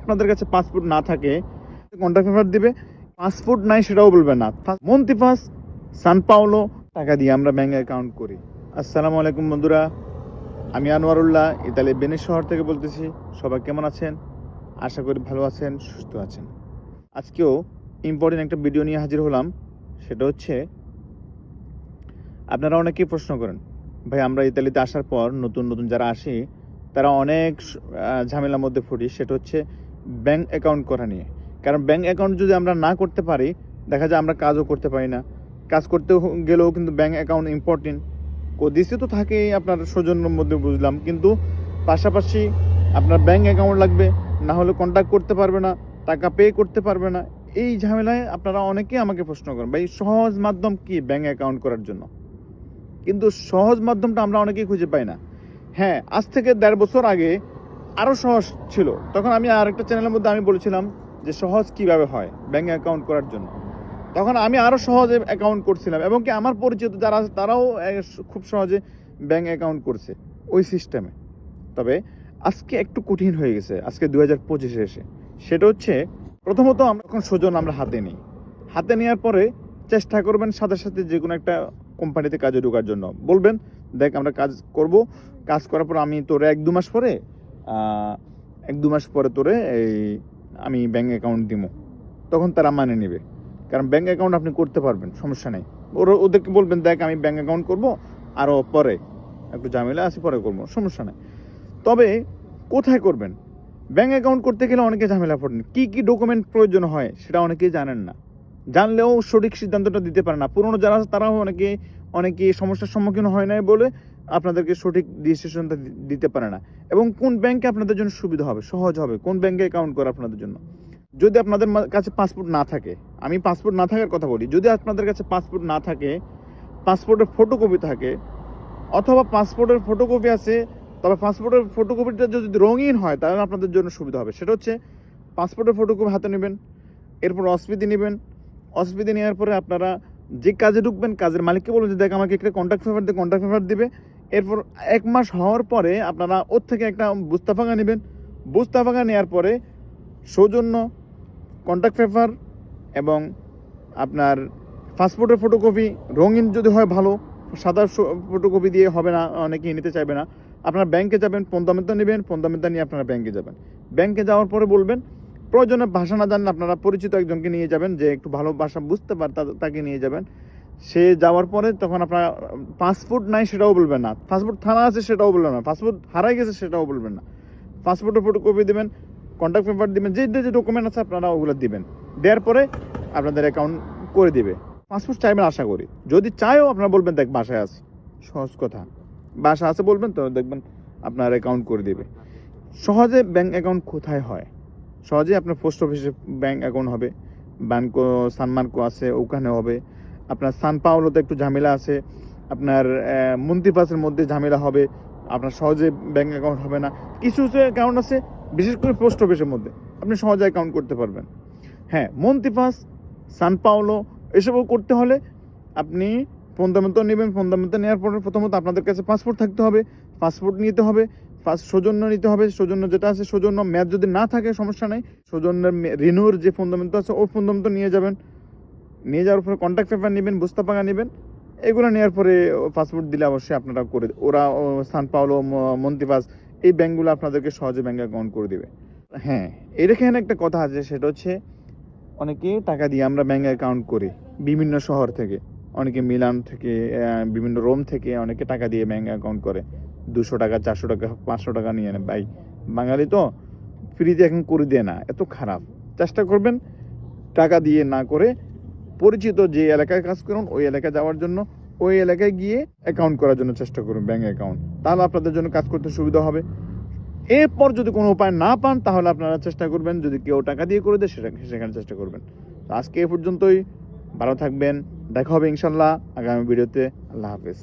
আপনাদের কাছে পাসপোর্ট না থাকে কন্ট্যাক্ট পেপার দিবে পাসপোর্ট নাই সেটাও বলবে না। মন্তিফাস সান পাওলো টাকা দিয়ে আমরা ব্যাঙ্ক অ্যাকাউন্ট করি। আসসালামু আলাইকুম বন্ধুরা, আমি আনোয়ারুল্লাহ, ইতালি বেনিস শহর থেকে বলতেছি। সবাই কেমন আছেন? আশা করি ভালো আছেন, সুস্থ আছেন। আজকেও ইম্পর্টেন্ট একটা ভিডিও নিয়ে হাজির হলাম। সেটা হচ্ছে, আপনারা অনেকেই প্রশ্ন করেন, ভাই, আমরা ইতালিতে আসার পর নতুন নতুন যারা আসি, তারা অনেক ঝামেলার মধ্যে ফুটি সেটা হচ্ছে ব্যাংক অ্যাকাউন্ট করা নিয়ে। কারণ ব্যাংক অ্যাকাউন্ট যদি আমরা না করতে পারি, দেখা যায় আমরা কাজও করতে পারি না। কাজ করতে গেলেও কিন্তু ব্যাংক অ্যাকাউন্ট ইম্পর্টেন্ট দিছে তো থাকেই আপনার সৌজন্যর মধ্যে বুঝলাম। কিন্তু পাশাপাশি আপনার ব্যাংক অ্যাকাউন্ট লাগবে, না হলে কন্ট্যাক্ট করতে পারবে না, টাকা পে করতে পারবে না। এই ঝামেলায় আপনারা অনেকেই আমাকে প্রশ্ন করেন, ভাই, সহজ মাধ্যম কি ব্যাংক অ্যাকাউন্ট করার জন্য? কিন্তু সহজ মাধ্যমটা আমরা অনেকেই খুঁজে পাই না। হ্যাঁ আজ থেকে দেড় বছর আগে আরও সহজ ছিল। তখন আমি আরেকটা চ্যানেলের মধ্যে আমি বলেছিলাম যে সহজ কীভাবে হয় ব্যাংক অ্যাকাউন্ট করার জন্য। তখন আমি আরও সহজে অ্যাকাউন্ট করছিলাম এবং কি আমার পরিচিত যারা আছে তারাও খুব সহজে ব্যাংক অ্যাকাউন্ট করছে ওই সিস্টেমে তবে আজকে একটু কঠিন হয়ে গেছে, আজকে দু হাজার পঁচিশে এসে। সেটা হচ্ছে, প্রথমত আমরা এখন সোজন আমরা হাতে নিই। হাতে নেওয়ার পরে চেষ্টা করবেন সাথে সাথে যে কোনো একটা কোম্পানিতে কাজে ঢোকার জন্য। বলবেন, দেখ আমরা কাজ করব। কাজ করার পর আমি তোর এক দু মাস পরে এক দু মাস পরে তোরে এই আমি ব্যাঙ্ক অ্যাকাউন্ট দিব তখন তারা মানে নেবে। কারণ ব্যাঙ্ক অ্যাকাউন্ট আপনি করতে পারবেন, সমস্যা নেই। ওরা, ওদেরকে বলবেন, দেখ, আমি ব্যাঙ্ক অ্যাকাউন্ট করব আরও পরে, একটু ঝামেলা আছে, পরে করব, সমস্যা নেই। তবে কোথায় করবেন? ব্যাঙ্ক অ্যাকাউন্ট করতে গেলে অনেকে ঝামেলা পড়েন কি কি ডকুমেন্ট প্রয়োজন হয়, সেটা অনেকেই জানেন না। জানলেও সঠিক সিদ্ধান্তটা দিতে পারে না। পুরনো যারা আছে, তারাও অনেকে অনেকে সমস্যার সম্মুখীন হয় নাই বলে আপনাদেরকে সঠিক ডিসিশনটা দিতে পারে না। এবং কোন ব্যাংকে আপনাদের জন্য সুবিধা হবে? সহজ হবে। কোন ব্যাংকে অ্যাকাউন্ট করা আপনাদের জন্য? যদি আপনাদের কাছে পাসপোর্ট না থাকে, আমি পাসপোর্ট না থাকার কথা বলি, যদি আপনাদের কাছে পাসপোর্ট না থাকে পাসপোর্টের ফটোকপি থাকে, অথবা পাসপোর্টের ফটোকপি আছে, তবে পাসপোর্টের ফটোকপিটা যদি রঙিন হয়, তাহলে আপনাদের জন্য সুবিধা হবে। সেটা হচ্ছে পাসপোর্টের ফটোকপি হাতে নেবেন, এরপর অসুবিধে নেবেন। অসুবিধে নেওয়ার পরে আপনারা যে কাজে ঢুকবেন, কাজের মালিককে বলুন যে, দেখ, আমাকে একটা কন্ট্রাক্ট পেপার দিয়ে কন্ট্যাক্ট পেপার দিবে। এরপর এক মাস হওয়ার পরে আপনারা ওর থেকে একটা বুস্তাফাঙ্গা নেবেন। বুস্তাফাঙ্গা নেওয়ার পরে সৌজন্য কন্ট্যাক্ট পেপার এবং আপনার পাসপোর্টের ফটোকপি রঙিন যদি হয় ভালো, সাদা ফটোকপি দিয়ে হবে না, অনেকেই নিতে চাইবে না। আপনারা ব্যাংকে যাবেন পন্দামিতা নেবেন পন্দামিতা নিয়ে আপনারা ব্যাংকে যাবেন। ব্যাংকে যাওয়ার পরে বলবেন প্রয়োজনে ভাষা না জানলে আপনারা পরিচিত একজনকে নিয়ে যাবেন, যে একটু ভালো ভাষা বুঝতে পারে তাকে নিয়ে যাবেন। সে যাওয়ার পরে তখন আপনার পাসপোর্ট নাই সেটাও বলবেন না। পাসপোর্ট থানা আছে সেটাও বলবেন না। পাসপোর্ট হারাই গেছে সেটাও বলবেন না। পাসপোর্টের ফটোকপি দেবেন কন্ট্যাক্ট পেপার দিবেন, যে যে ডকুমেন্ট আছে আপনারা ওগুলো দিবেন। দেওয়ার পরে আপনাদের অ্যাকাউন্ট করে দিবে। পাসপোর্ট চাইবেন আশা করি। যদি চাইও আপনারা বলবেন, দেখ, বাসায় আছে। সহজ কথা। বাসা আছে বলবেন, তো দেখবেন আপনার অ্যাকাউন্ট করে দিবে। সহজে ব্যাংক অ্যাকাউন্ট কোথায় হয়? সহজে আপনার পোস্ট অফিসে ব্যাঙ্ক অ্যাকাউন্ট হবে ব্যাংকো সানমার্কো আছে, ওখানে হবে। আপনার সান পাওলোতে একটু ঝামেলা আছে, আপনার মন্ত্রিপাসের মধ্যে ঝামেলা হবে, আপনার সহজে ব্যাঙ্ক অ্যাকাউন্ট হবে না। কিছু কিছু অ্যাকাউন্ট আছে, বিশেষ করে পোস্ট অফিসের মধ্যে, আপনি সহজে অ্যাকাউন্ট করতে পারবেন। হ্যাঁ মন্ত্রিপাস সান পাওলো এসবও করতে হলে আপনি ফন্দামেন্ট নেবেন। ফন্দামেন্ট নেওয়ার পরে প্রথমত আপনাদের কাছে পাসপোর্ট থাকতে হবে পাসপোর্ট নিতে হবে ফার্স্ট সৌজন্য নিতে হবে, সৌজন্য যেটা আছে সৌজন্য ম্যাচ যদি না থাকে সমস্যা নেই, সৌজন্যের রিনুর যে ফন্দামেন্ট আছে ওই ফন্দামেন্ট নিয়ে যাবেন। নিয়ে যাওয়ার পরে কন্ট্যাক্ট পেপার নেবেন, বুস্তাপাঙ্গা নেবেন, এগুলো নেওয়ার পরে পাসপোর্ট দিলে অবশ্যই আপনারা করে ওরা সান পাওলো, ম- মন্ত্রিপাস এই ব্যাঙ্কগুলো আপনাদেরকে সহজে ব্যাঙ্ক অ্যাকাউন্ট করে দেবে। হ্যাঁ এখানে একটা কথা আছে, সেটা হচ্ছে অনেকে টাকা দিয়ে আমরা ব্যাঙ্ক অ্যাকাউন্ট করি, বিভিন্ন শহর থেকে। অনেকে মিলান থেকে বিভিন্ন রোম থেকে অনেকে টাকা দিয়ে ব্যাঙ্ক অ্যাকাউন্ট করে। দুশো টাকা, চারশো টাকা, পাঁচশো টাকা নিয়ে নেয় ভাই, বাঙালি তো ফ্রিতে এখন করে দেয় না, এত খারাপ। চেষ্টা করবেন টাকা দিয়ে না করে পরিচিত যে এলাকায় কাজ করুন, ওই এলাকায় যাওয়ার জন্য, ওই এলাকায় গিয়ে অ্যাকাউন্ট করার জন্য চেষ্টা করুন ব্যাঙ্ক অ্যাকাউন্ট তাহলে আপনাদের জন্য কাজ করতে সুবিধা হবে। এরপর যদি কোনো উপায় না পান, তাহলে আপনারা চেষ্টা করবেন, যদি কেউ টাকা দিয়ে করে দেয়, সেটা সেখানে চেষ্টা করবেন। তো আজকে এ পর্যন্তই। ভালো থাকবেন। দেখা হবে ইনশাল্লাহ আগামী ভিডিওতে। আল্লাহ হাফেজ।